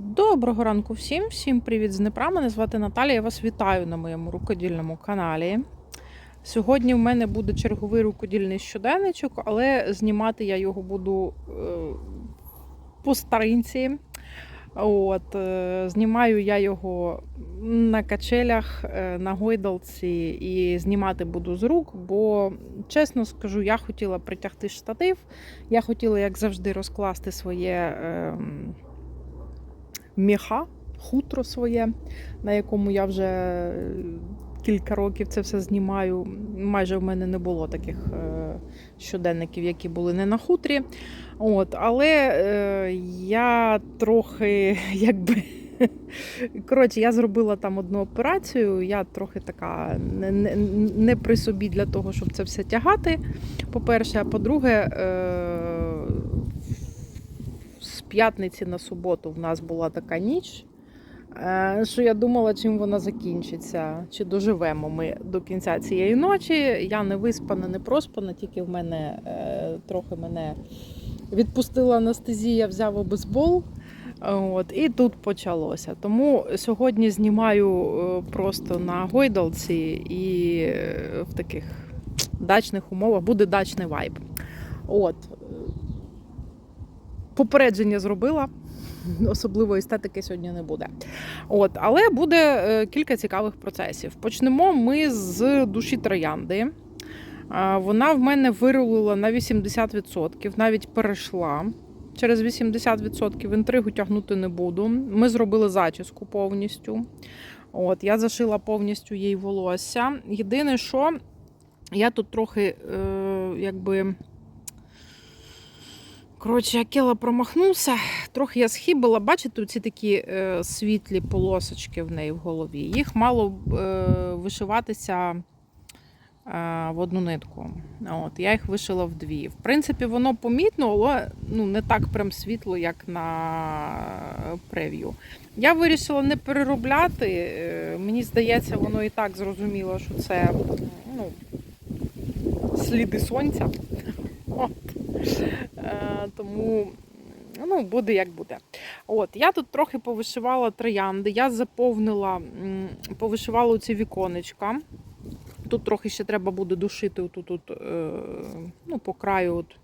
Доброго ранку всім, всім привіт з Днепра. Мене звати Наталія. Я вас вітаю на моєму рукодільному каналі. Сьогодні в мене буде черговий рукодільний щоденничок, але знімати я його буду е, по старинці. От, е, знімаю я його на качелях, е, на гойдалці і знімати буду з рук, бо чесно скажу, я хотіла притягти штатив. Я хотіла, як завжди, розкласти своє. Міха, хутро своє, на якому я вже е, кілька років це все знімаю. Майже в мене не було таких е, щоденників, які були не на хутрі. От, але е, я трохи якби. Коротше, я зробила там одну операцію. Я трохи така не, не, не при собі для того, щоб це все тягати. По-перше, а по-друге, е, п'ятниці на суботу в нас була така ніч, е, що я думала, чим вона закінчиться, чи доживемо ми до кінця цієї ночі. Я не виспана, не проспана, тільки в мене е, трохи мене відпустила анестезія, взяв обезбол. От, і тут почалося. Тому сьогодні знімаю е, просто на гойдалці і в таких дачних умовах буде дачний вайб. От. Попередження зробила. Особливо естетики сьогодні не буде. От, але буде е, кілька цікавих процесів. Почнемо ми з душі троянди. Е, Вона в мене вирулила на 80%, навіть перейшла. Через 80% інтригу тягнути не буду. Ми зробили зачіску повністю. От, Я зашила повністю їй волосся. Єдине, що я тут трохи е, якби. Коротше, Акела промахнувся, трохи я схибила. Бачите, ці такі е, світлі полосочки в неї в голові. Їх мало е, вишиватися е, в одну нитку. От, Я їх вишила в дві. В принципі, воно помітно, але ну, не так прям світло, як на прев'ю. Я вирішила не переробляти. Е, мені здається, воно і так зрозуміло, що це ну, сліди сонця. От. Е, тому ну, буде як буде. От, Я тут трохи повишивала троянди, я заповнила, повишивала ці віконечка. Тут трохи ще треба буде душити отут, тут, е, ну, по краю от,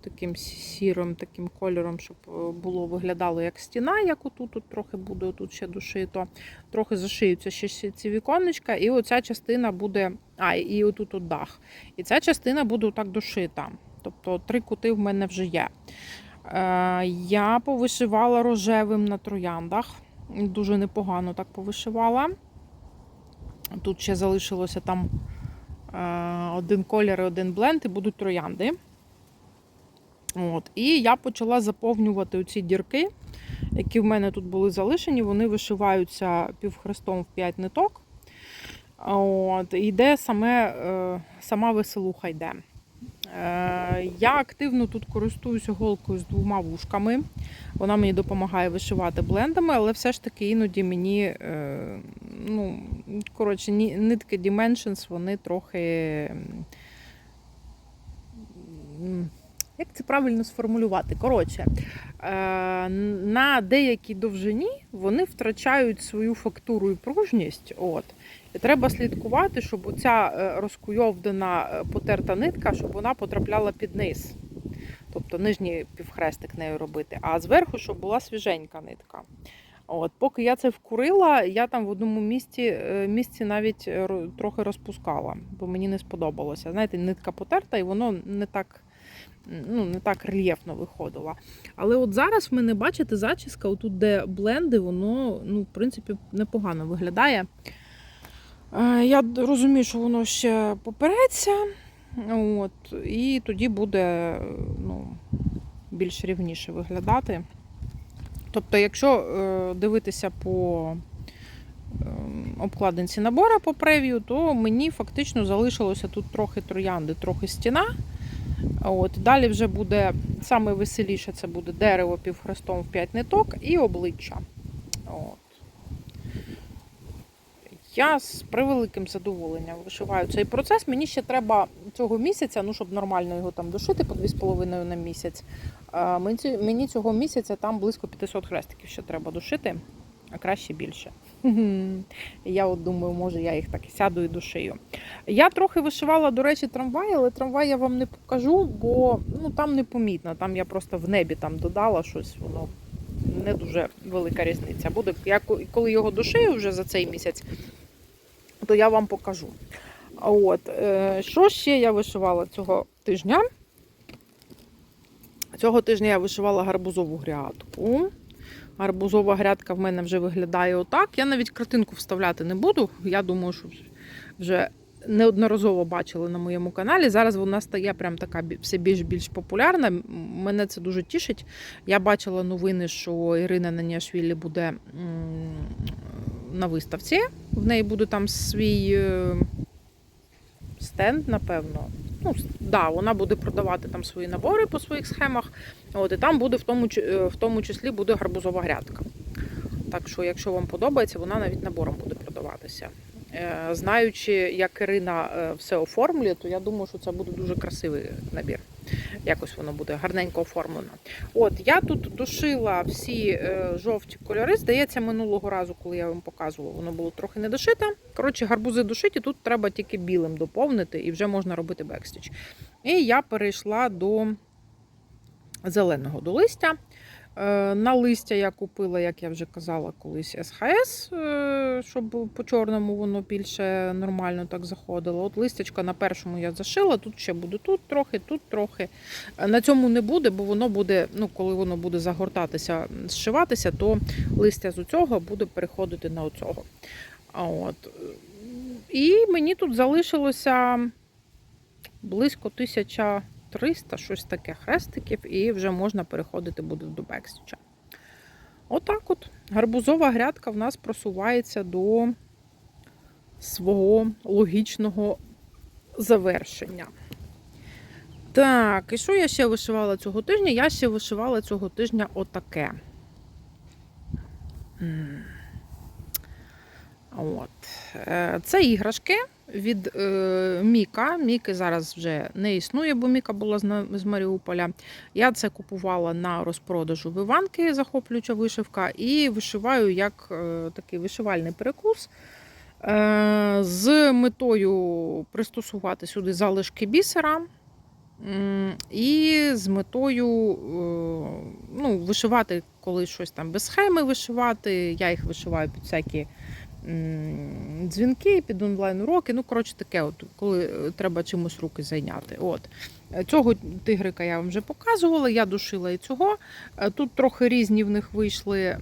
таким сірим таким кольором, щоб е, було виглядало як стіна, як отут тут трохи буде тут ще душито. Трохи зашиються ще ці віконечка, і оця частина буде. А, і отут от дах. І ця частина буде отак дошита. Тобто три кути в мене вже є. Е, я повишивала рожевим на трояндах. Дуже непогано так повишивала. Тут ще залишилося там е, один колір і один бленд, і будуть троянди. От. І я почала заповнювати оці дірки, які в мене тут були залишені. Вони вишиваються півхрестом в 5 ниток. От. І йде саме, е, сама веселуха йде. Я активно тут користуюся голкою з двома вушками. Вона мені допомагає вишивати блендами, але все ж таки іноді мені, е, ну, коротше, нитки Dimensions, вони трохи. Як це правильно сформулювати? Коротше, е, на деякій довжині вони втрачають свою фактуру і пружність. От. І треба слідкувати, щоб оця е, розкуйовдена е, потерта нитка, щоб вона потрапляла під низ. Тобто нижній півхрестик нею робити, а зверху, щоб була свіженька нитка. От, Поки я це вкурила, я там в одному місці, місці навіть трохи розпускала, бо мені не сподобалося. Знаєте, нитка потерта, і воно не так, ну, не так рельєфно виходило. Але от зараз в мене, бачите, зачіска, отут, де бленди, воно, ну, в принципі, непогано виглядає. Е, Я розумію, що воно ще попереться, от, і тоді буде ну, більш рівніше виглядати. Тобто, якщо е, дивитися по е, обкладинці набора по прев'ю, то мені фактично залишилося тут трохи троянди, трохи стіна. От, далі вже буде саме веселіше це буде дерево півхрестом в 5 ниток і обличчя. От. Я з превеликим задоволенням вишиваю цей процес. Мені ще треба цього місяця, ну щоб нормально його там дошити по 2,5 на місяць. Мені цього місяця там близько 500 хрестиків ще треба душити, а краще більше. Я от думаю, може я їх так і сяду і душию. Я трохи вишивала, до речі, трамвай, але трамвай я вам не покажу, бо ну, там непомітно. Там я просто в небі там додала щось, воно не дуже велика різниця. Буде, я коли його душию вже за цей місяць, то я вам покажу. От, е, що ще я вишивала цього тижня? Цього тижня я вишивала гарбузову грядку. Гарбузова грядка в мене вже виглядає отак. Я навіть картинку вставляти не буду. Я думаю, що вже неодноразово бачили на моєму каналі. Зараз вона стає прям така все більш-більш популярна. Мене це дуже тішить. Я бачила новини, що Ірина Наніашвілі буде на виставці. В неї буде там свій е, стенд, напевно. Ну, да, вона буде продавати там свої набори по своїх схемах. От, і там буде в тому, е, в тому числі буде гарбузова грядка. Так що, якщо вам подобається, вона навіть набором буде продаватися. Е, Знаючи, як Ірина е, все оформлює, то я думаю, що це буде дуже красивий набір. Якось воно буде гарненько оформлено. От я тут дошила всі е, жовті кольори. Здається, минулого разу, коли я вам показувала, воно було трохи не дошите. Коротше, гарбузи дошиті, тут треба тільки білим доповнити і вже можна робити бекстіч. І я перейшла до зеленого до листя. Е, На листя я купила, як я вже казала, колись СХС, е, щоб по чорному воно більше нормально так заходило. От листячка на першому я зашила, тут ще буде тут трохи, тут трохи. Е, На цьому не буде, бо воно буде, ну, коли воно буде загортатися, зшиватися, то листя з цього буде переходити на оцього. От. І мені тут залишилося близько 1300, щось таке хрестиків, і вже можна переходити буде до бекстіча. Отак от. Гарбузова грядка в нас просувається до свого логічного завершення. Так, і що я ще вишивала цього тижня? Я ще вишивала цього тижня отаке. От. Е, Це іграшки від е, Міка. Міки зараз вже не існує, бо Міка була з, з Маріуполя. Я це купувала на розпродажу в Іванки, захоплююча вишивка, і вишиваю як е, такий вишивальний перекус. Е, з метою пристосувати сюди залишки бісера. І з метою е, ну, вишивати, коли щось там без схеми вишивати. Я їх вишиваю під всякі дзвінки, під онлайн-уроки. Ну, коротше, таке, от, коли е, треба чимось руки зайняти. От. Е, Цього тигрика я вам вже показувала, я душила і цього. Е, Тут трохи різні в них вийшли.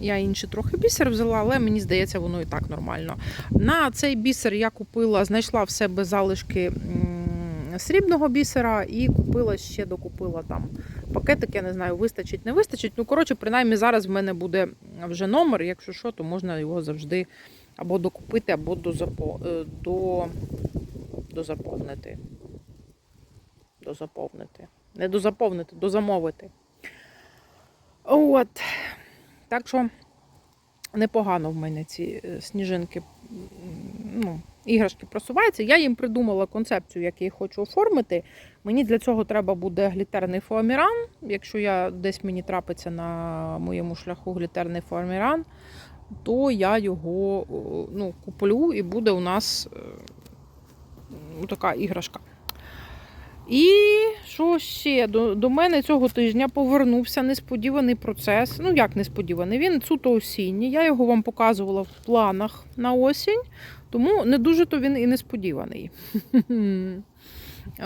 Я інші трохи бісер взяла, але мені здається, воно і так нормально. На цей бісер я купила, знайшла в себе залишки срібного бісера і купила ще докупила там пакетик, я не знаю, вистачить, не вистачить. Ну, коротше, принаймні зараз в мене буде вже номер, якщо що, то можна його завжди або докупити, або дозапо... е, до... дозаповнити. Дозаповнити. Не дозаповнити, дозамовити. От. Так що непогано в мене ці е, сніжинки, ну, іграшки просуваються. Я їм придумала концепцію, як я їх хочу оформити. Мені для цього треба буде глітерний фоаміран. Якщо я десь мені трапиться на моєму шляху глітерний фоаміран, то я його ну, куплю і буде у нас е, така іграшка. І що ще? До, до мене цього тижня повернувся несподіваний процес. Ну, як несподіваний, він суто осінній. Я його вам показувала в планах на осінь, тому не дуже то він і несподіваний.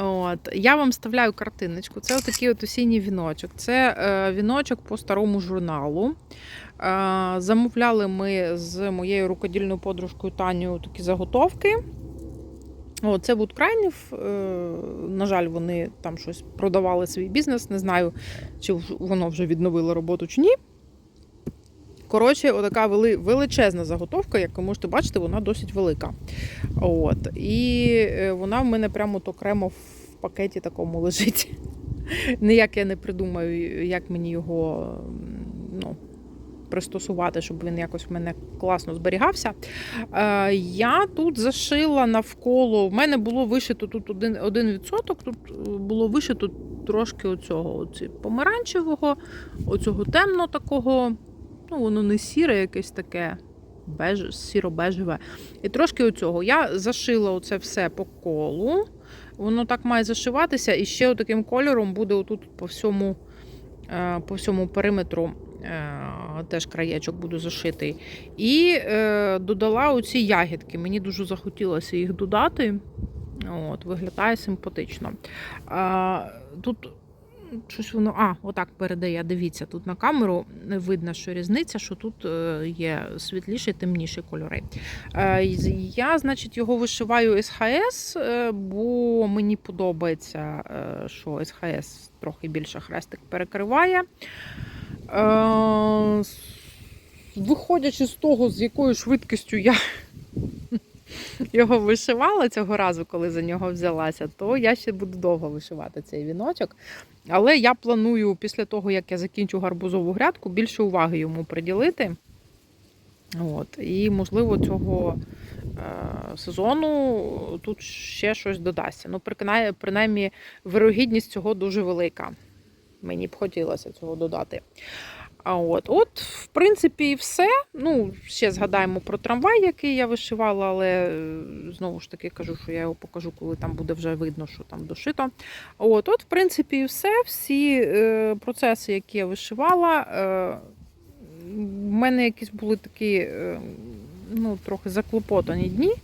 От. Я вам вставляю картиночку. Це отакий от осінній віночок. Це е, віночок по старому журналу. Е, замовляли ми з моєю рукодільною подружкою Танею такі заготовки. О, це Вудкрайнів. Е, на жаль, вони там щось продавали свій бізнес. Не знаю, чи воно вже відновило роботу чи ні. Коротше, отака величезна заготовка, як ви можете бачити, вона досить велика. От. І е, вона в мене прямо окремо в пакеті такому лежить. Ніяк я не придумаю, як мені його ну, пристосувати, щоб він якось в мене класно зберігався. Е, я тут зашила навколо. В мене було вишито тут один, один відсоток, тут е, було вишито трошки оцього оці помаранчевого, оцього темно такого, ну воно не сіре, якесь таке, беж, сіро-бежеве. І трошки оцього. Я зашила оце все по колу. Воно так має зашиватися, і ще таким кольором буде отут по всьому, е, по всьому периметру. Е, Теж краєчок буду зашитий. І е, додала оці ягідки. Мені дуже захотілося їх додати. От, Виглядає симпатично. А, тут щось воно. А, отак передає. Дивіться, тут на камеру видно, що різниця, що тут е, є світліші, темніші кольори. Е, Я, значить, його вишиваю СХС, бо мені подобається, що СХС трохи більше хрестик перекриває. Е, Виходячи з того, з якою швидкістю я його вишивала цього разу, коли за нього взялася, то я ще буду довго вишивати цей віночок. Але я планую після того, як я закінчу гарбузову грядку, більше уваги йому приділити. От. І, можливо, цього е, сезону тут ще щось додасться. Ну, принаймні, вирогідність цього дуже велика. Мені б хотілося цього додати. А от, от, в принципі, і все. Ну, ще згадаємо про трамвай, який я вишивала, але е, знову ж таки кажу, що я його покажу, коли там буде вже видно, що там дошито. От, от, в принципі, і все. Всі е, процеси, які я вишивала, е, в мене якісь були такі е, ну, трохи заклопотані дні.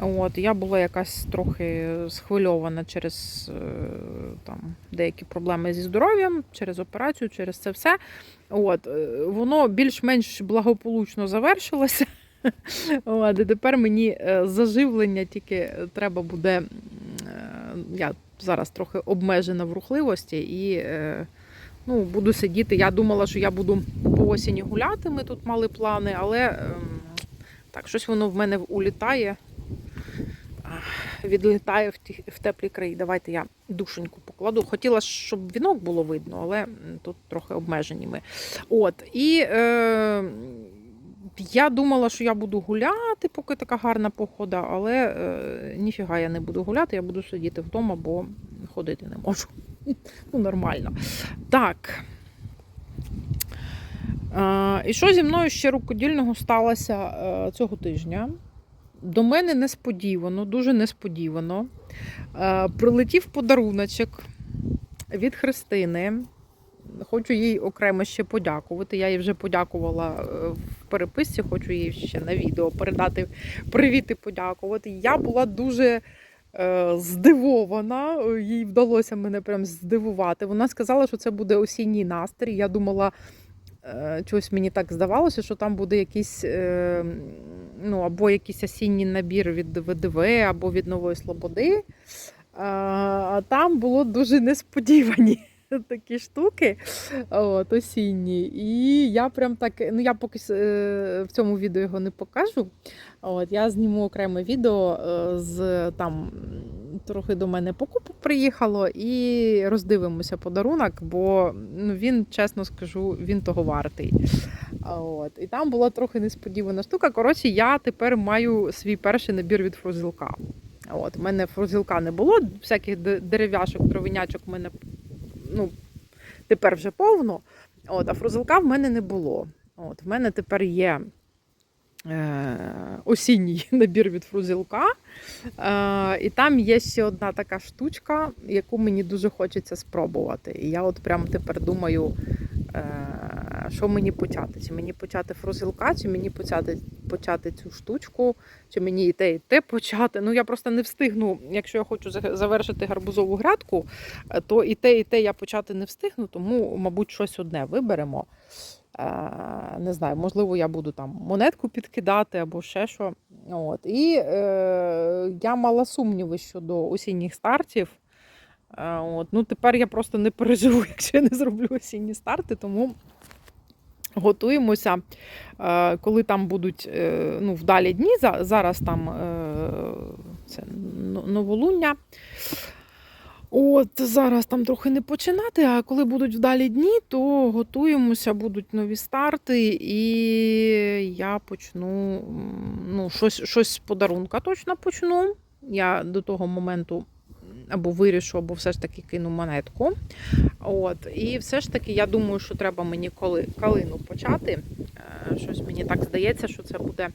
От, я була якась трохи схвильована через е, там, деякі проблеми зі здоров'ям, через операцію, через це все. От, е, воно більш-менш благополучно завершилося. От, і тепер мені е, заживлення тільки треба буде. Я зараз трохи обмежена в рухливості і ну, буду сидіти. Я думала, що я буду по осені гуляти. Ми тут мали плани, але ем, так, щось воно в мене улітає відлітає в ті в теплі краї. Давайте я душеньку покладу. Хотіла, щоб вінок було видно, але тут трохи обмежені ми. От, і е, я думала, що я буду гуляти, поки така гарна погода, але е, ніфіга я не буду гуляти, я буду сидіти вдома, бо ходити не можу. Ну, нормально. Так. І що зі мною ще рукодільного сталося е, цього тижня? До мене несподівано, дуже несподівано. е, Прилетів подаруночок від Христини. Хочу їй окремо ще подякувати. Я їй вже подякувала е, в переписці, хочу їй ще на відео передати привіт і подякувати. Я була дуже е, здивована, їй вдалося мене прям здивувати. Вона сказала, що це буде осінній настрій. Я думала, чогось мені так здавалося, що там буде якийсь. е, Ну, або якийсь осінній набір від ВДВ, або від Нової Слободи. А там було дуже несподівані такі штуки от, осінні. І я прям так, ну я поки е, в цьому відео його не покажу. От, я зніму окреме відео е, з там трохи до мене покупок приїхало і роздивимося подарунок, бо ну, він, чесно скажу, він того вартий. От. І там була трохи несподівана штука. Коротше, я тепер маю свій перший набір від фрузілка. От, У мене фрузілка не було, всяких дерев'яшок, дровинячок в мене ну, тепер вже повно. От, а фрузилка в мене не було. От, в мене тепер є осінній набір від фрузілка. Е, і там є ще одна така штучка, яку мені дуже хочеться спробувати. І я от прям тепер думаю, е, що мені почати? Чи мені почати фрузилка, чи мені почати, почати цю штучку, чи мені і те, і те почати. Ну я просто не встигну, якщо я хочу завершити гарбузову грядку, е, то і те, і те я почати не встигну, тому, мабуть, щось одне виберемо. Е, Не знаю, можливо, я буду там монетку підкидати або ще що. От. І е, я мала сумніви щодо осінніх стартів. Е, От. Ну, тепер я просто не переживу, якщо я не зроблю осінні старти, тому готуємося, е, коли там будуть е, ну, вдалі дні. Зараз там е, це новолуння. От зараз там трохи не починати, а коли будуть вдалі дні, то готуємося, будуть нові старти, і я почну ну, щось, щось з подарунка точно почну. Я до того моменту або вирішу, або все ж таки кину монетку. От. І все ж таки, я думаю, що треба мені коли калину почати. Е, Щось мені так здається, що це буде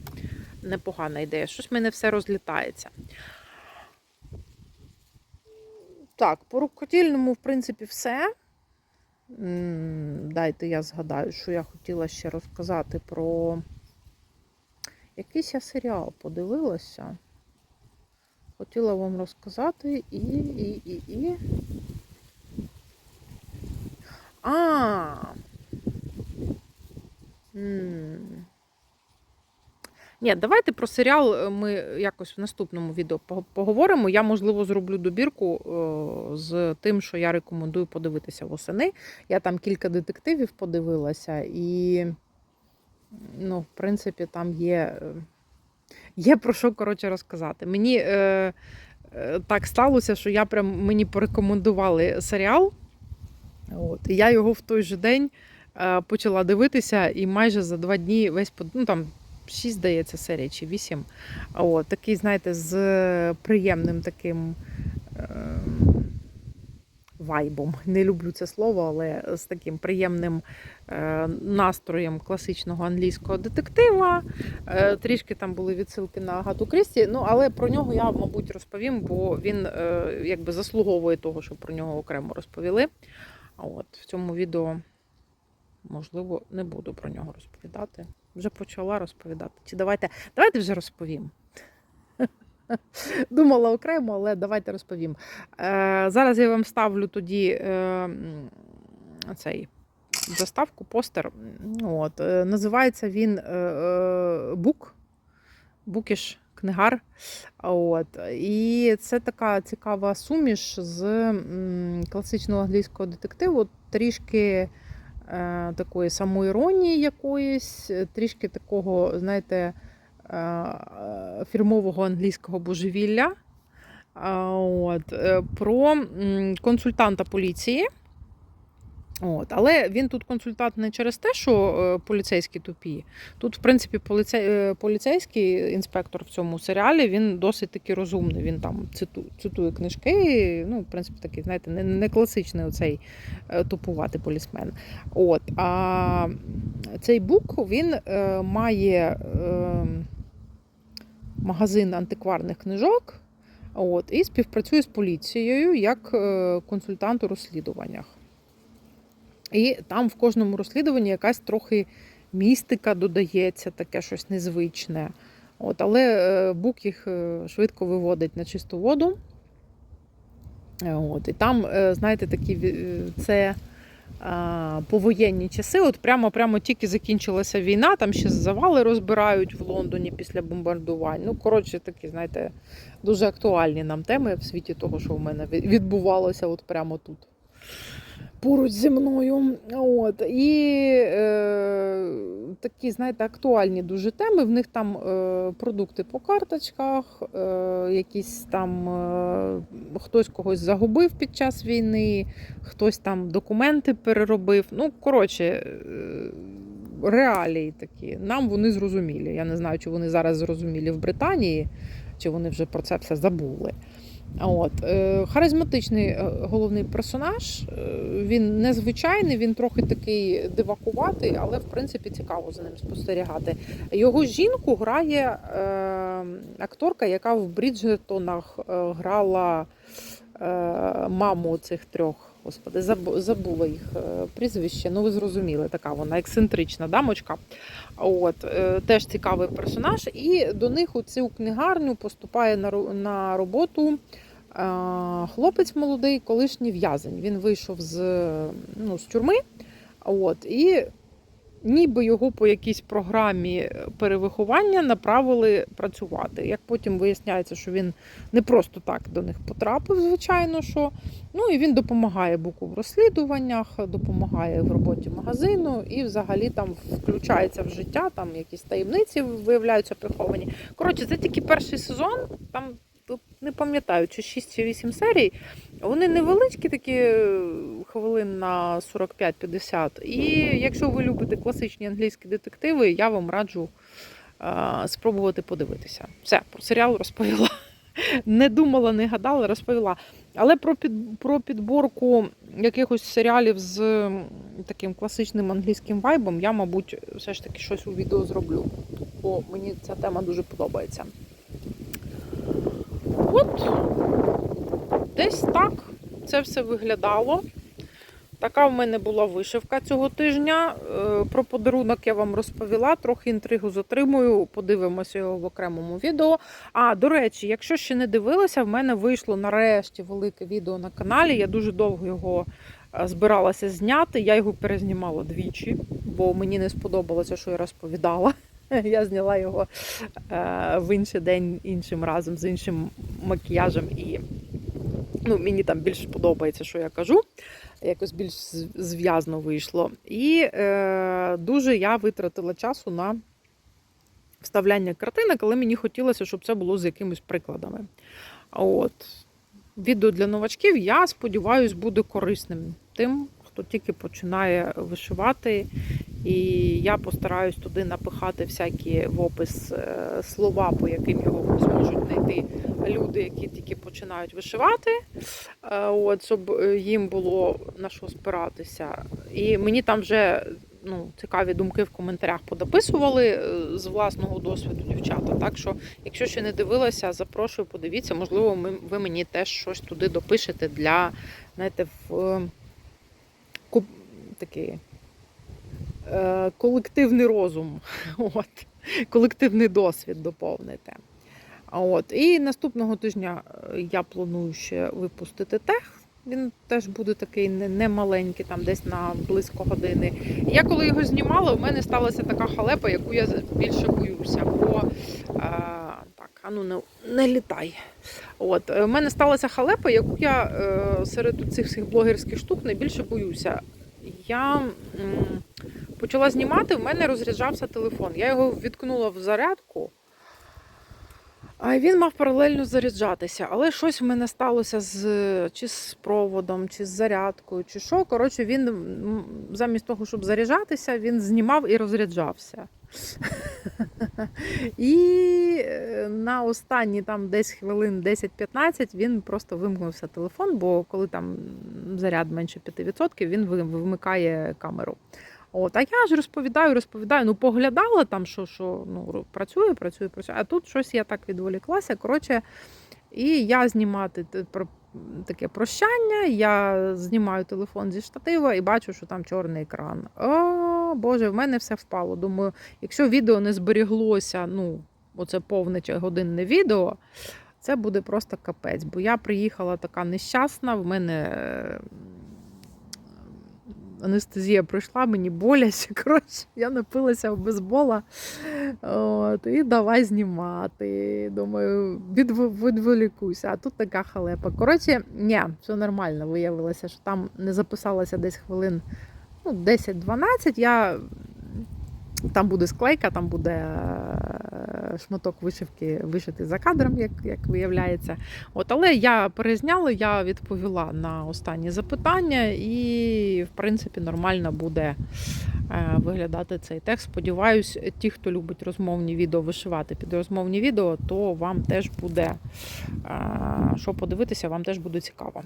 непогана ідея. Щось мене все розлітається. Так, по рукодільному, в принципі, все. Дайте я згадаю, що я хотіла ще розказати про якийсь я серіал подивилася. Хотіла вам розказати і. і, і, і. А. М. Ні, давайте про серіал е, ми якось в наступному відео поговоримо. Я, можливо, зроблю добірку е, з тим, що я рекомендую подивитися восени. Я там кілька детективів подивилася, і, ну, в принципі, там є, е, є про що коротше розказати. Мені е, так сталося, що я прям мені порекомендували серіал. От, і я його в той же день почала дивитися, і майже за два дні весь ну, там 6, здається, серій чи 8. От, такий, знаєте, з приємним таким е, вайбом. Не люблю це слово, але з таким приємним е, настроєм класичного англійського детектива. Е, трішки там були відсилки на Агату Крісті. Ну, але про нього я, мабуть, розповім, бо він е, якби заслуговує того, щоб про нього окремо розповіли. От в цьому відео, можливо, не буду про нього розповідати. Вже почала розповідати. Чи давайте, давайте вже розповім. Думала окремо, але давайте розповім. Е, зараз я вам ставлю тоді е, цей заставку, постер. От, е, називається він е, е, Бук. Букіш книгар. От. І це така цікава суміш з класичного англійського детективу, трішки такої самоіронії якоїсь, е, трішки такого, знаєте, е, е, фірмового англійського божевілля. От, е, про консультанта поліції. От, але він тут консультант не через те, що е, поліцейські тупі. Тут, в принципі, поліцей, е, поліцейський інспектор в цьому серіалі він досить таки розумний. Він там циту, цитує книжки. Ну, в принципі, такий, знаєте, не, не класичний оцей е, тупуватий полісмен. От, а цей бук він е, має е, магазин антикварних книжок. От, і співпрацює з поліцією як консультант у розслідуваннях. І там в кожному розслідуванні якась трохи містика додається, таке щось незвичне. От, але е, Бук їх е, швидко виводить на чисту воду. Е, От, і там, знаєте, такі це повоєнні часи. От прямо прямо тільки закінчилася війна, там ще завали розбирають в Лондоні після бомбардувань. Ну, коротше, такі, знаєте, дуже актуальні нам теми в світі того, що в мене відбувалося от прямо тут. Поруч зі мною. От. І е, такі, знаєте, актуальні дуже теми. В них там е, продукти по карточках, е, якісь там е, хтось когось загубив під час війни, хтось там документи переробив. Ну, коротше, е, реалії такі. Нам вони зрозумілі. Я не знаю, чи вони зараз зрозумілі в Британії, чи вони вже про це все забули. От. е, Харизматичний е, головний персонаж. е, Він незвичайний, він трохи такий дивакуватий, але в принципі цікаво за ним спостерігати. Його жінку грає е, акторка, яка в Бріджертонах грала е, маму цих трьох. Господи, забула їх е, прізвище. Ну, ви зрозуміли, така вона ексцентрична дамочка. От, е, теж цікавий персонаж. І до них у цю книгарню поступає на, роботу е, хлопець молодий, колишній в'язень. Він вийшов з, ну, з тюрми. От, і ніби його по якійсь програмі перевиховання направили працювати. Як потім виясняється, що він не просто так до них потрапив, звичайно, що. Ну і він допомагає Буку в розслідуваннях, допомагає в роботі магазину і взагалі там включається в життя, там якісь таємниці виявляються приховані. Коротше, це тільки перший сезон, там не пам'ятаю, чи 6 чи 8 серій. Вони невеличкі, такі е, хвилин на 45-50. І якщо ви любите класичні англійські детективи, я вам раджу а, спробувати подивитися. Все, про серіал розповіла. Не думала, не гадала, розповіла. Але про, під, про підборку якихось серіалів з таким класичним англійським вайбом я, мабуть, все ж таки щось у відео зроблю. Бо мені ця тема дуже подобається. От десь так це все виглядало. Така в мене була вишивка цього тижня. Е, Про подарунок я вам розповіла, трохи інтригу затримую, подивимося його в окремому відео. А, до речі, якщо ще не дивилися, в мене вийшло нарешті велике відео на каналі. Я дуже довго його е, збиралася зняти. Я його перезнімала двічі, бо мені не сподобалося, що я розповідала. Я зняла його е, в інший день іншим разом з іншим макіяжем і ну, мені там більше подобається, що я кажу. Якось більш зв'язно вийшло. І е, дуже я витратила часу на вставляння картинок, але мені хотілося, щоб це було з якимись прикладами. От. Відео для новачків, я сподіваюся, буде корисним тим, хто тільки починає вишивати. І я постараюсь туди напихати всякі в опис е, слова, по яким його зможуть знайти люди, які тільки починають вишивати, Е, от, щоб е, їм було на що спиратися. І мені там вже ну, цікаві думки в коментарях подописували з власного досвіду дівчата. Так що, якщо ще не дивилася, запрошую, подивіться, можливо, ви мені теж щось туди допишете для, знаєте, в такий е, колективний розум. От, колективний досвід доповните. А От. І наступного тижня е, я планую ще випустити тех. Він теж буде такий не, не там десь на близько години. Я коли його знімала, у мене сталася така халепа, яку я більше боюся. Бо е, так, а ну не, не літай. От, е, у мене сталася халепа, яку я е, серед цих всіх блогерських штук найбільше боюся. Я почала знімати, в мене розряджався телефон. Я його відкнула в зарядку. А він мав паралельно заряджатися, але щось в мене сталося з чи з проводом, чи з зарядкою, чи що. Коротше, він замість того, щоб заряджатися, він знімав і розряджався. І е, на останні там десь хвилин 10-15 він просто вимкнувся телефон, бо коли там заряд менше 5%, він вимикає камеру. От, а я ж розповідаю, розповідаю, ну поглядала там, що, що ну, працює, працює, працює. А тут щось я так відволіклася. Коротше, і я знімати таке прощання. Я знімаю телефон зі штатива і бачу, що там чорний екран. О, Боже, в мене все впало. Думаю, якщо відео не зберіглося, ну, оце повне чи годинне відео, це буде просто капець. Бо я приїхала така нещасна, в мене. е, Анестезія пройшла, мені боляче. Коротше, я напилася в бейсбола. От, і давай знімати. Думаю, відв- відволікуся. А тут така халепа. Коротше, ні, все нормально. Виявилося, що там не записалося десь хвилин ну, 10-12. Я... Там буде склейка, там буде е, шматок вишивки вишитий за кадром, як, як виявляється. От, але я перезняла, я відповіла на останні запитання, і, в принципі, нормально буде е, виглядати цей текст. Сподіваюсь, ті, хто любить розмовні відео вишивати під розмовні відео, то вам теж буде е, що подивитися, вам теж буде цікаво.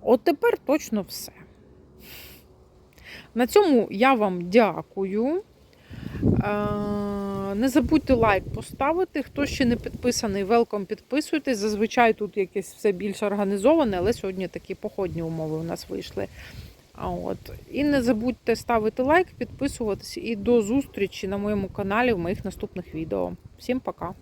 От тепер точно все. На цьому я вам дякую. Е, Не забудьте лайк поставити. Хто ще не підписаний, велком підписуйтесь. Зазвичай тут якесь все більш організоване, але сьогодні такі походні умови у нас вийшли. От. І не забудьте ставити лайк, підписуватись і до зустрічі на моєму каналі в моїх наступних відео. Всім пока!